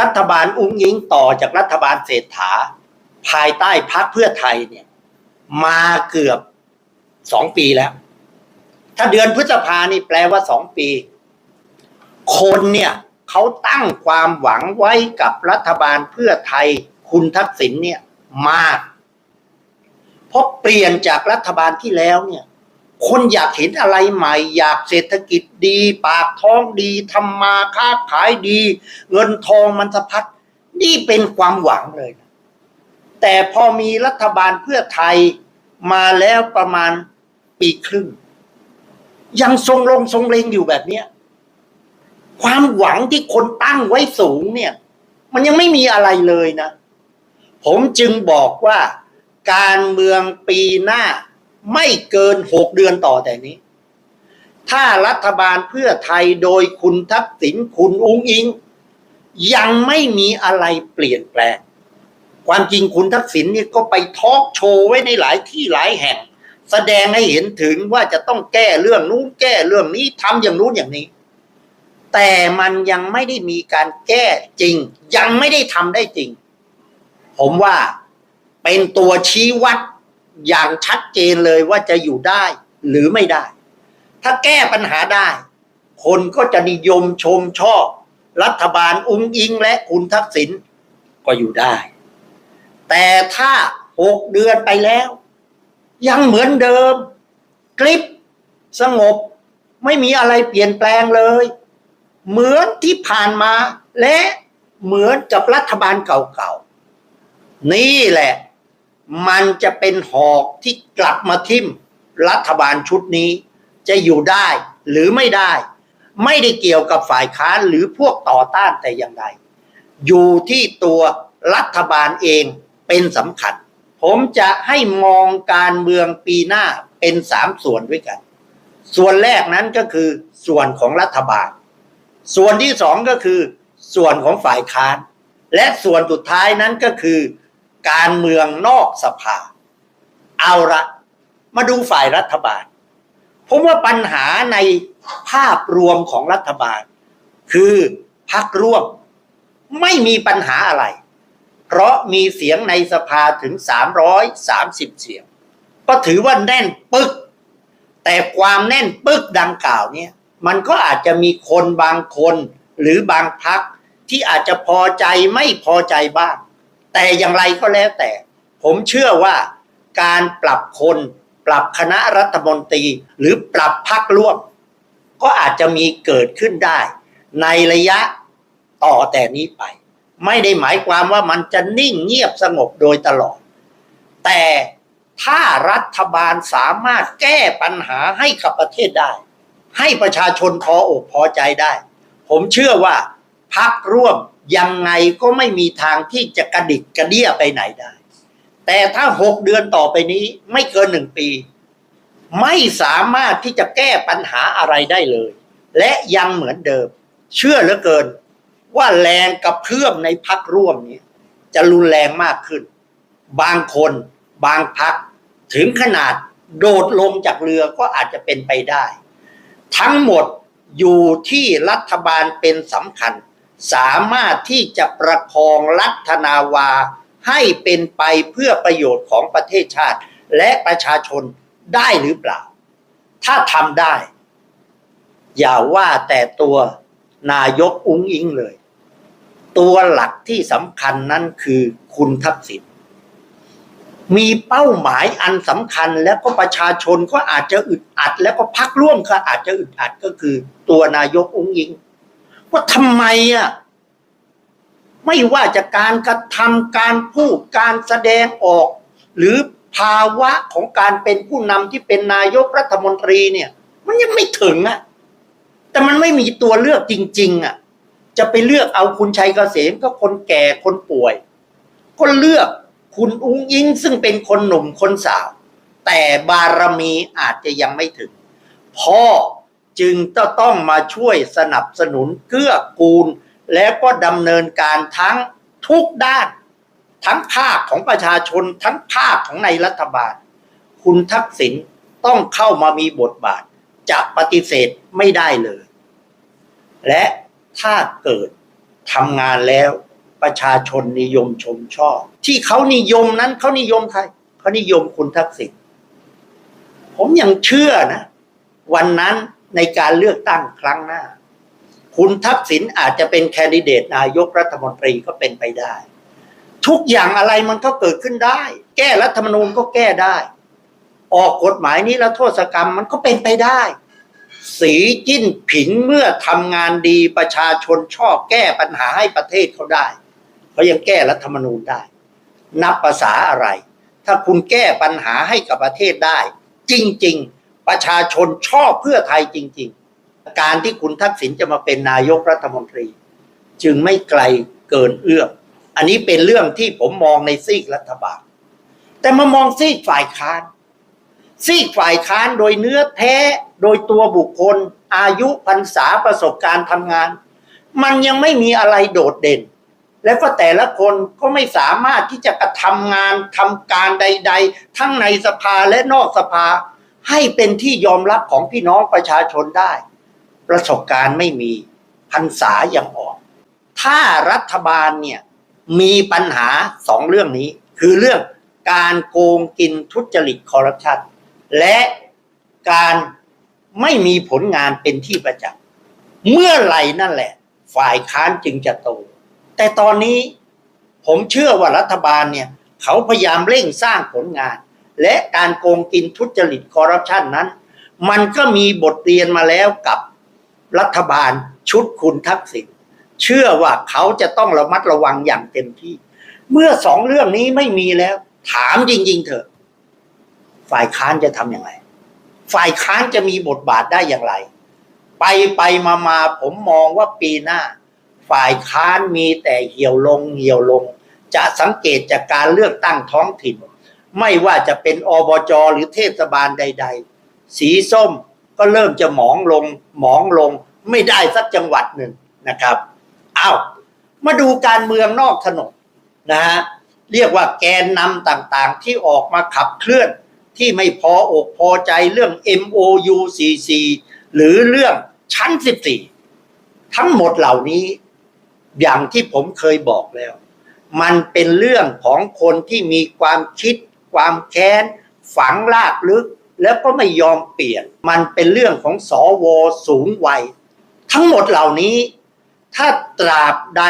รัฐบาลอุ้งยิงต่อจากรัฐบาลเศรษฐา ภายใต้พักเพื่อไทยเนี่ย มาเกือบสองปีแล้ว ถ้าเดือนพฤษภานี่แปลว่าสองปี คนเนี่ยเขาตั้งความหวังไว้กับรัฐบาลเพื่อไทยคุณทักษิณเนี่ยมาก เพราะเปลี่ยนจากรัฐบาลที่แล้วเนี่ย คนอยากเห็นอะไรใหม่ อยากเศรษฐกิจดี ปากท้องดีทำมาค้าขายดี เงินทองมันสะพัดนี่เป็นความหวังเลย แต่พอมีรัฐบาลเพื่อไทยมาแล้วประมาณปีครึ่ง ยังทรงลงทรงเลงอยู่แบบนี้ความหวังที่คนตั้งไว้สูงเนี่ย มันยังไม่มีอะไรเลยนะ ผมจึงบอกว่าการเมืองปีหน้า ไม่เกินหกเดือนต่อแต่นี้ ถ้ารัฐบาลเพื่อไทยโดยคุณทักษิณคุณอุ้งอิง ยังไม่มีอะไรเปลี่ยนแปลง ความจริงคุณทักษิณนี่ก็ไปทอล์กโชว์ไว้ในหลายที่หลายแห่ง แสดงให้เห็นถึงว่าจะต้องแก้เรื่องนู้นแก้เรื่องนี้ทำอย่างนู้นอย่างนี้ แต่มันยังไม่ได้มีการแก้จริง ยังไม่ได้ทำได้จริง ผมว่าเป็นตัวชี้วัด อย่างชัดเจนเลยว่าจะอยู่ได้หรือไม่ได้ ถ้าแก้ปัญหาได้ คนก็จะนิยมชมชอบ รัฐบาลอุ้งอิงและคุณทักษิณก็อยู่ได้ แต่ถ้าหกเดือนไปแล้ว ยังเหมือนเดิม คลิปสงบ ไม่มีอะไรเปลี่ยนแปลงเลย เหมือนที่ผ่านมาและเหมือนกับรัฐบาลเก่าๆ นี่แหละ มันจะเป็นหอกที่กลับมาทิ่มรัฐบาลชุดนี้ จะอยู่ได้หรือไม่ได้ ไม่ได้เกี่ยวกับฝ่ายค้านหรือพวกต่อต้านแต่อย่างใดอยู่ที่ตัวรัฐบาลเองเป็นสำคัญ ผมจะให้มองการเมืองปีหน้าเป็นสามส่วนด้วยกัน ส่วนแรกนั้นก็คือส่วนของรัฐบาล ส่วนที่สองก็คือ ส่วนของฝ่ายค้าน และส่วนสุดท้ายนั้นก็คือ การเมืองนอกสภา เอาละมาดูฝ่ายรัฐบาล ผมว่าปัญหาในภาพรวมของรัฐบาล คือพักร่วมไม่มีปัญหาอะไร เพราะมีเสียงในสภาถึง 330 เสียง ก็ถือว่าแน่นปึก แต่ความแน่นปึกดังกล่าวเนี่ยมันก็อาจจะมีคนบางคนหรือบางพักที่อาจจะพอใจไม่พอใจบ้าง แต่อย่างไรก็แล้วแต่ ผมเชื่อว่าการปรับคนปรับคณะรัฐมนตรี หรือปรับพักร่วม ก็อาจจะมีเกิดขึ้นได้ ในระยะต่อแต่นี้ไป ไม่ได้หมายความว่ามันจะนิ่งเงียบสงบโดยตลอด แต่ถ้ารัฐบาลสามารถแก้ปัญหาให้กับประเทศได้ ให้ประชาชนพออกพอใจได้ ผมเชื่อว่าพักร่วม ยังไงก็ไม่มีทางที่จะกระดิกกระเดี้ยไปไหนได้ แต่ถ้าหกเดือนต่อไปนี้ไม่เกินหนึ่งปี ไม่สามารถที่จะแก้ปัญหาอะไรได้เลย และยังเหมือนเดิม เชื่อเหลือเกิน ว่าแรงกระเพื่อมในพักร่วมนี้จะรุนแรงมากขึ้น บางคนบางพักถึงขนาดโดดลงจากเรือก็อาจจะเป็นไปได้ ทั้งหมดอยู่ที่รัฐบาลเป็นสำคัญ สามารถที่จะประคองรัฐนาวา ให้เป็นไปเพื่อประโยชน์ของประเทศชาติ และประชาชนได้หรือเปล่า ถ้าทำได้ อย่าว่าแต่ตัวนายกอุ้งอิงเลย ตัวหลักที่สำคัญนั้นคือคุณทักษิณมีเป้าหมายอันสำคัญแล้วก็ประชาชนก็อาจจะอึดอัด แล้วก็พักร่วมก็อาจจะอึดอัดก็คือตัวนายกอุ้งอิง ว่าทำไมอะไม่ว่าจะการกระทำการพูดการแสดงออก หรือภาวะของการเป็นผู้นำที่เป็นนายกรัฐมนตรีเนี่ย มันยังไม่ถึงอะ แต่มันไม่มีตัวเลือกจริง ๆ อะ จะไปเลือกเอาคุณชัยเกษมก็คนแก่คนป่วย ก็เลือกคุณอุ้งอิงซึ่งเป็นคนหนุ่มคนสาว แต่บารมีอาจจะยังไม่ถึง พ่อ จึงต้องมาช่วยสนับสนุนเกื้อกูล และก็ดำเนินการทั้งทุกด้าน ทั้งภาคของประชาชนทั้งภาคของในรัฐบาล คุณทักษิณต้องเข้ามามีบทบาท จะปฏิเสธไม่ได้เลย และถ้าเกิดทำงานแล้วประชาชนนิยมชมชอบ ที่เขานิยมนั้นเขานิยมใครเขานิยมคุณทักษิณผมยังเชื่อนะ วันนั้น ในการเลือกตั้งครั้งหน้า คุณทักษิณอาจจะเป็นแคนดิเดตนายกรัฐมนตรีก็เป็นไปได้ ทุกอย่างอะไรมันก็เกิดขึ้นได้ แก้รัฐธรรมนูญก็แก้ได้ ออกกฎหมายนี้แล้วโทษกรรมมันก็เป็นไปได้ สีจิ้นผิงเมื่อทำงานดีประชาชนชอบแก้ปัญหาให้ประเทศเขาได้เขายังแก้รัฐธรรมนูญได้ นับภาษาอะไร ถ้าคุณแก้ปัญหาให้กับประเทศได้ จริง ๆ ประชาชนชอบเพื่อไทยจริง ๆ การที่คุณทักษิณจะมาเป็นนายกรัฐมนตรี จึงไม่ไกลเกินเอื้อมอันนี้เป็นเรื่องที่ผมมองในซีกรัฐบาล แต่มามองซีกฝ่ายค้าน ซีกฝ่ายค้านโดยเนื้อแท้โดยตัวบุคคล อายุพรรษาประสบการณ์ทำงาน มันยังไม่มีอะไรโดดเด่น แล้วก็แต่ละคนก็ไม่สามารถที่จะกระทำงานทำการใด ๆ ทั้งในสภาและนอกสภา ให้เป็นที่ยอมรับของพี่น้องประชาชนได้ ประสบการณ์ไม่มีพรรษายังอ่อนถ้ารัฐบาลเนี่ยมีปัญหาสองเรื่องนี้ คือเรื่องการโกงกินทุจริตคอร์รัปชันและการไม่มีผลงานเป็นที่ประจักษ์เมื่อไหร่นั่นแหละ ฝ่ายค้านจึงจะโต แต่ตอนนี้ผมเชื่อว่ารัฐบาลเนี่ย เขาพยายามเร่งสร้างผลงาน และการโกงกินทุจริตคอร์รัปชันนั้น มันก็มีบทเรียนมาแล้วกับรัฐบาลชุดคุณทักษิณเชื่อว่าเขาจะต้องระมัดระวังอย่างเต็มที่ เมื่อสองเรื่องนี้ไม่มีแล้ว ถามจริง ๆ เถอะ ฝ่ายค้านจะทำอย่างไร ฝ่ายค้านจะมีบทบาทได้อย่างไร ไปไปมามาผมมองว่าปีหน้า ฝ่ายค้านมีแต่เหี่ยวลงเหี่ยวลง จะสังเกตจากการเลือกตั้งท้องถิ่น ไม่ว่าจะเป็นอบจหรือเทศบาลใด ๆ สีส้มก็เริ่มจะหมองลงหมองลงไม่ได้สักจังหวัดหนึ่งนะครับอ้าวมาดูการเมืองนอกถนนนะฮะเรียกว่าแกนนำต่างๆ ที่ออกมาขับเคลื่อนที่ไม่พออกพอใจเรื่อง MOU 44หรือเรื่องชั้น 14 ทั้งหมดเหล่านี้อย่างที่ผมเคยบอกแล้ว มันเป็นเรื่องของคนที่มีความคิด ความแค้น ฝังลากลึก แล้วก็ไม่ยอมเปลี่ยน มันเป็นเรื่องของสอวอสูงวัย ทั้งหมดเหล่านี้ ถ้าตราบใด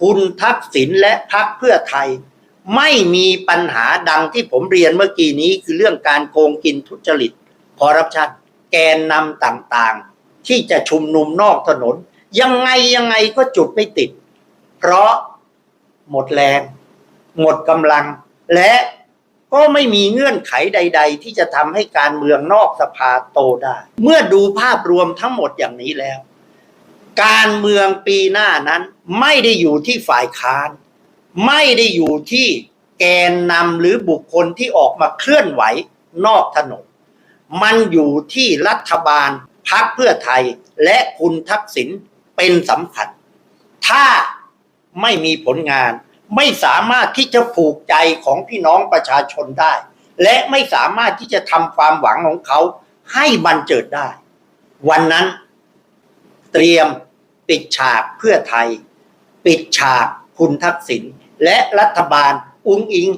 คุณทักษิณและพรรคเพื่อไทย ไม่มีปัญหาดังที่ผมเรียนเมื่อกี้นี้คือเรื่องการโกงกินทุจริตคอร์รัปชันแกนนำต่างๆ ที่จะชุมนุมนอกถนน ยังไงยังไงก็จุดไม่ติด เพราะหมดแรง หมดกำลังและ ก็ไม่มีเงื่อนไขใด ๆ ที่จะทำให้การเมืองนอกสภาโตได้ เมื่อดูภาพรวมทั้งหมดอย่างนี้แล้ว การเมืองปีหน้านั้นไม่ได้อยู่ที่ฝ่ายค้าน ไม่ได้อยู่ที่แกนนำหรือบุคคลที่ออกมาเคลื่อนไหวนอกถนน มันอยู่ที่รัฐบาลพักเพื่อไทยและคุณทักษิณเป็นสำคัญ ถ้าไม่มีผลงาน ไม่สามารถที่จะผูกใจของพี่น้องประชาชนได้ และไม่สามารถที่จะทำความหวังของเขาให้บันเจิดได้ วันนั้น เตรียมปิดฉากเพื่อไทย ปิดฉากคุณทักษิณและรัฐบาลอุ้งอิง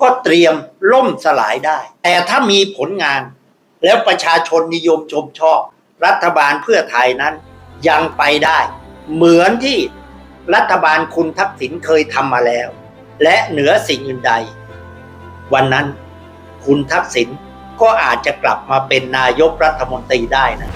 ก็เตรียมล่มสลายได้ แต่ถ้ามีผลงาน แล้วประชาชนนิยมชมชอบ รัฐบาลเพื่อไทยนั้นยังไปได้ เหมือนที่ รัฐบาลคุณทักษิณเคยทำมาแล้ว และเหนือสิ่งอื่นใด วันนั้นคุณทักษิณก็อาจจะกลับมาเป็นนายกรัฐมนตรีได้นะ